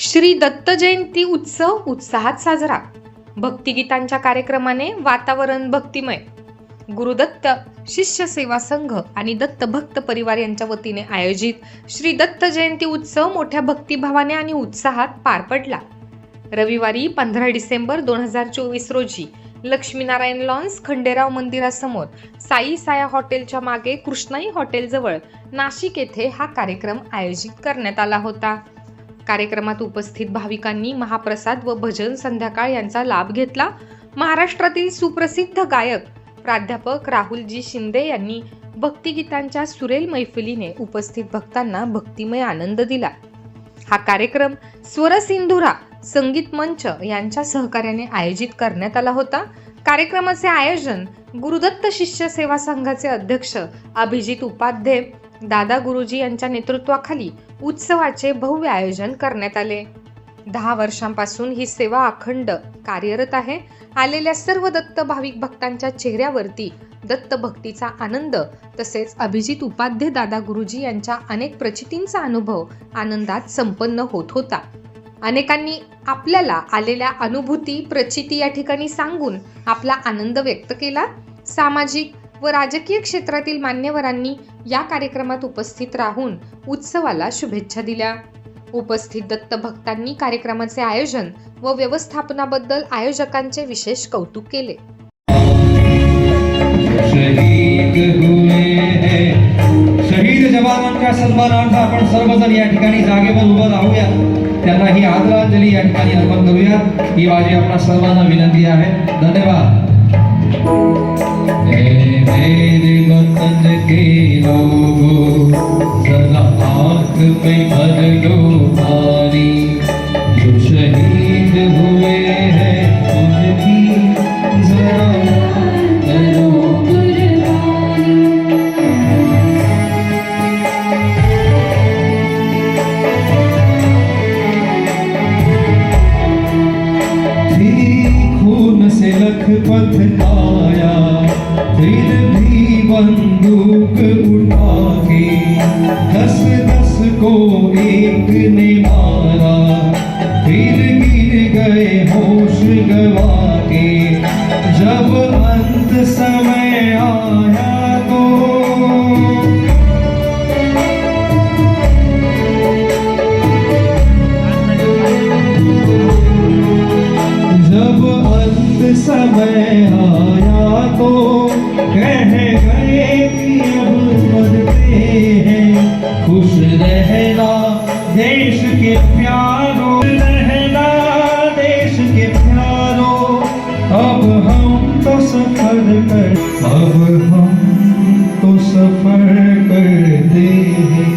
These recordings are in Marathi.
श्री दत्त जयंती उत्सव उत्साहात साजरा. भक्तिगीतांच्या कार्यक्रमाने वातावरण भक्तिमय. गुरुदत्त शिष्य सेवा संघ आणि दत्त भक्त परिवार यांच्या वतीने आयोजित श्री दत्त जयंती उत्सव मोठ्या भक्तिभावाने आणि उत्साहात पार पडला. रविवारी पंधरा डिसेंबर दोन हजार चोवीस रोजी लक्ष्मीनारायण लॉन्स खंडेराव मंदिरासमोर साई साया हॉटेलच्या मागे कृष्णाई हॉटेलजवळ नाशिक येथे हा कार्यक्रम आयोजित करण्यात आला होता. कार्यक्रमात उपस्थित भाविकांनी महाप्रसाद व भजन संध्याकाळ यांचा लाभ घेतला. महाराष्ट्रातील सुप्रसिद्ध गायक प्राध्यापक राहुलजी शिंदे यांनी भक्तिगीतांच्या सुरेल मैफिलीने उपस्थित भक्तांना भक्तिमय आनंद दिला. हा कार्यक्रम स्वरसिंधुरा संगीत मंच यांच्या सहकार्याने आयोजित करण्यात आला होता. कार्यक्रमाचे आयोजन गुरुदत्त शिष्य सेवा संघाचे अध्यक्ष अभिजित उपाध्ये दादा गुरुजी यांच्या नेतृत्वाखाली उत्सवाचे भव्य आयोजन करण्यात आले. दहा वर्षांपासून ही सेवा अखंड कार्यरत आहे. आलेल्या सर्व दत्त भाविक भक्तांच्या चेहऱ्यावरती दत्त भक्तीचा आनंद तसेच अभिजित उपाध्ये दादा गुरुजी यांच्या अनेक प्रचितींचा अनुभव आनंदात संपन्न होत होता. अनेकांनी आपल्याला आलेल्या अनुभूती प्रचिती या ठिकाणी सांगून आपला आनंद व्यक्त केला. सामाजिक व राजकीय क्षेत्रातील मान्यवरांनी या कार्यक्रमात उपस्थित राहून उत्सवाला शुभेच्छा दिल्या. उपस्थित दत्त भक्तांनी कार्यक्रमाचे आयोजन व व्यवस्थापनाबद्दल आयोजकांचे विशेष कौतुक केले. शहीद जवानांच्या सन्मानार्थ आपण सर्वजण या ठिकाणी जागेवर उभं राहूया. त्यांना ही आदरांजली या ठिकाणी अर्पण करूया. ही माझी आपल्या सर्वांना विनंती आहे. धन्यवाद. में भर लो पानी जो शहीद हुए हैं उनकी जरा करो खून से लखपत आया फिर भी बंदूक उठा के दस को एक ने मारा फिर गिर गए होश गवा के जब अंत समय आया तो जब अंत समय आया खुश रहना देश के प्यारों रहना देश के प्यारों। अब हम तो सफर कर अब हम तो सफर करते हैं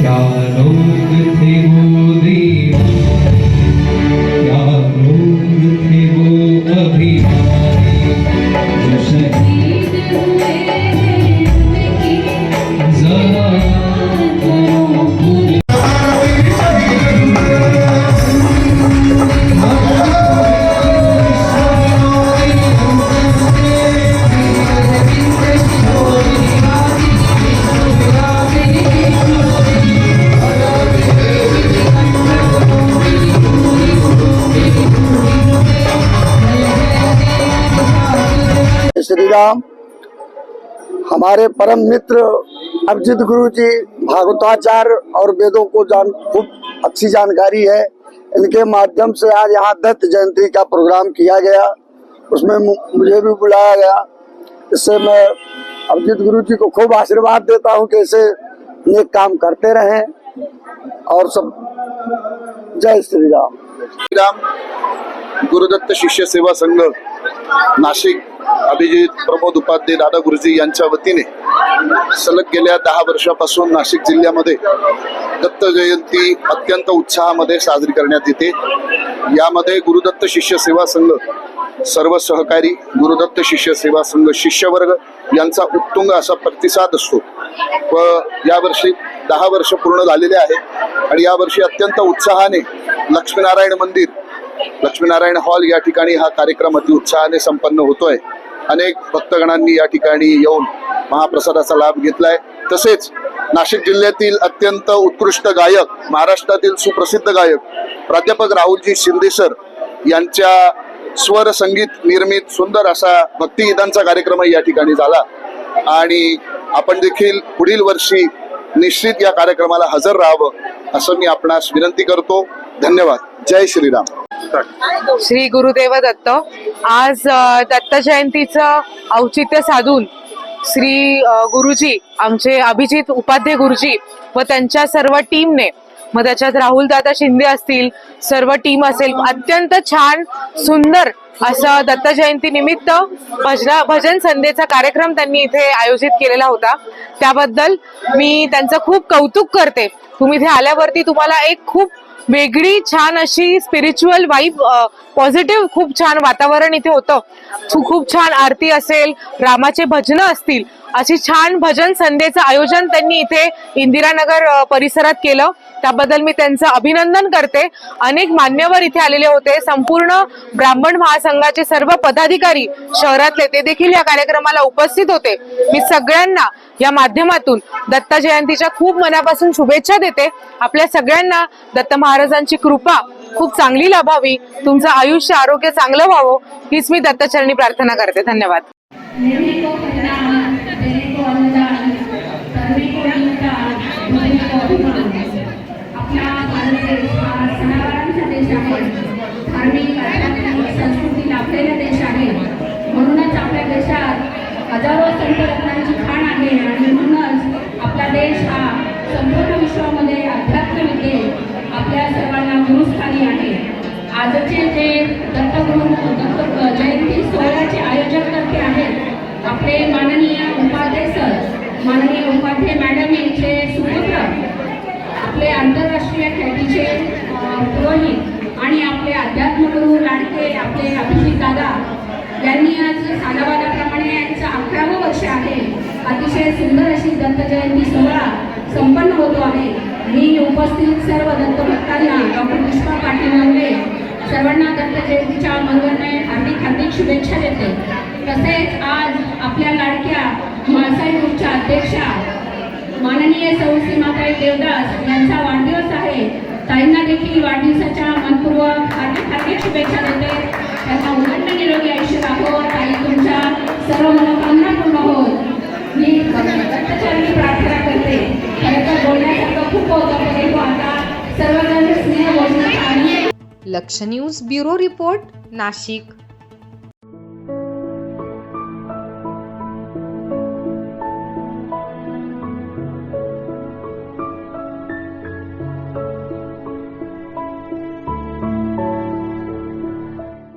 क्या लोग थे श्री राम हमारे परम मित्र अभिजीत गुरु जी भागवताचार्य और वेदों को जान, खूब अच्छी जानकारी है। इनके माध्यम से आज यहाँ दत्त जयंती का प्रोग्राम किया गया। उसमें मुझे भी बुलाया गया। इससे मैं अभिजीत गुरु जी को खूब आशीर्वाद देता हूँ कि ऐसे नेक काम करते रहें। और सब, जय श्री राम। श्रीराम गुरुदत्त शिष्य सेवा संघ नाशिक अभिजित प्रमोद उपाध्ये दादा गुरुजी यांच्या वतीने सलग गेल्या दहा वर्षापासून नाशिक जिल्ह्यामध्ये दत्त जयंती अत्यंत उत्साहामध्ये साजरी करण्यात येते. यामध्ये गुरुदत्त शिष्य सेवा संघ सर्व सहकारी गुरुदत्त शिष्य सेवा संघ शिष्यवर्ग यांचा उत्तुंग असा प्रतिसाद असतो. व यावर्षी दहा वर्ष पूर्ण झालेले आहेत आणि यावर्षी अत्यंत उत्साहाने लक्ष्मीनारायण मंदिर लक्ष्मीनारायण हॉल या ठिकाणी हा कार्यक्रम अति उत्साहाने संपन्न होतोय. अनेक भक्तगणांनी या ठिकाणी येऊन महाप्रसादाचा लाभ घेतलाय. तसेच नाशिक जिल्ह्यातील अत्यंत उत्कृष्ट गायक महाराष्ट्रातील सुप्रसिद्ध गायक प्राध्यापक राहुलजी शिंदे सर यांच्या स्वर संगीत निर्मित सुंदर असा भक्तिगीतांचा कार्यक्रम या ठिकाणी झाला. आणि आपण देखील पुढील वर्षी निश्चित या कार्यक्रमाला हजर राहावं असं मी आपणास विनंती करतो. धन्यवाद. जय श्रीराम. श्री गुरुदेव दत्त. आज दत्त जयंतीचं औचित्य साधून श्री गुरुजी आमचे अभिजित उपाध्ये गुरुजी व त्यांच्या सर्व टीमने मग त्याच्यात राहुल दादा शिंदे असतील सर्व टीम असेल अत्यंत छान सुंदर असं दत्त जयंती निमित्त भजना भजन संध्येचा कार्यक्रम त्यांनी इथे आयोजित केलेला होता. त्याबद्दल मी त्यांचं खूप कौतुक करते. तुम्ही इथे आल्यावरती तुम्हाला एक खूप वेगळी छान अशी स्पिरिच्युअल वाईफ पॉझिटिव्ह खूप छान वातावरण इथे होतं. खूप छान आरती असेल रामाचे भजनं असतील. अशी छान भजन संध्येचं आयोजन त्यांनी इथे इंदिरानगर परिसरात केलं. त्याबद्दल मी त्यांचं अभिनंदन करते. अनेक मान्यवर इथे आलेले होते. संपूर्ण ब्राह्मण महासंघाचे सर्व पदाधिकारी शहरातले ते देखील या कार्यक्रमाला उपस्थित होते. मी सगळ्यांना या माध्यमातून दत्त जयंतीच्या खूप मनापासून शुभेच्छा देते. आपल्या सगळ्यांना दत्त महाराजांची कृपा खूप चांगली लाभावी. तुमचं आयुष्य आरोग्य चांगलं व्हावं हीच मी दत्तचरणी प्रार्थना करते. धन्यवाद लेने को परिणाम देने को अनुदान करने को अनुदान देने भारत देश हा सणावारांचा देश आहे धार्मिक आध्यात्मिक संस्कृती लाभलेला देश आहे म्हणूनच आपल्या देशात हजारो संत रत्नांची खाण आहे आणि म्हणूनच आपला देश हा संपूर्ण विश्वामध्ये अध्यात्म आपल्या सर्वांना गुरुस्थानी आहे. आजचे जे दत्तगुरु दत्त जयंती सोहळ्याचे आयोजक करते आहेत आपले माननीय उपाध्ये माननीय उपाध्ये मॅडम यांचे सुपुत्र आपले आंतरराष्ट्रीय ख्यातीचे पुरोहित आणि आपले अध्यात्मगुरू लाडके आपले अभिजित दादा यांनी आज सालाबादाप्रमाणे यांचं अकरावं वर्ष आहे. अतिशय सुंदर अशी दत्त जयंती सोहळा संपन्न होतो आहे. मी उपस्थित सर्व दत्तभक्तांना डॉक्टर पुष्पा पाटील नवले सर्वांना दत्त जयंतीच्या मंगलमय हार्दिक हार्दिक शुभेच्छा देते. तसेच आज आपल्या लाडक्या माळसाई ग्रुपच्या अध्यक्षा माननीय सौ सीमाताई देवदास यांचा वाढदिवस आहे. ताईंना देखील वाढदिवसाच्या मनपूर्वक हार्दिक हार्दिक शुभेच्छा देते. त्यांना उदंड निरोगी आयुष्य राहो. ताई तुमच्या सर्व मनोकामना पूर्ण होत. मी दत्तचरणी प्रार्थना करते. खरं तर बोलण्यासारखं खूप होतं परंतु आता सर्वजण स्नेह बोलण्याचा आणि लक्ष न्यूज ब्युरो रिपोर्ट नाशिक.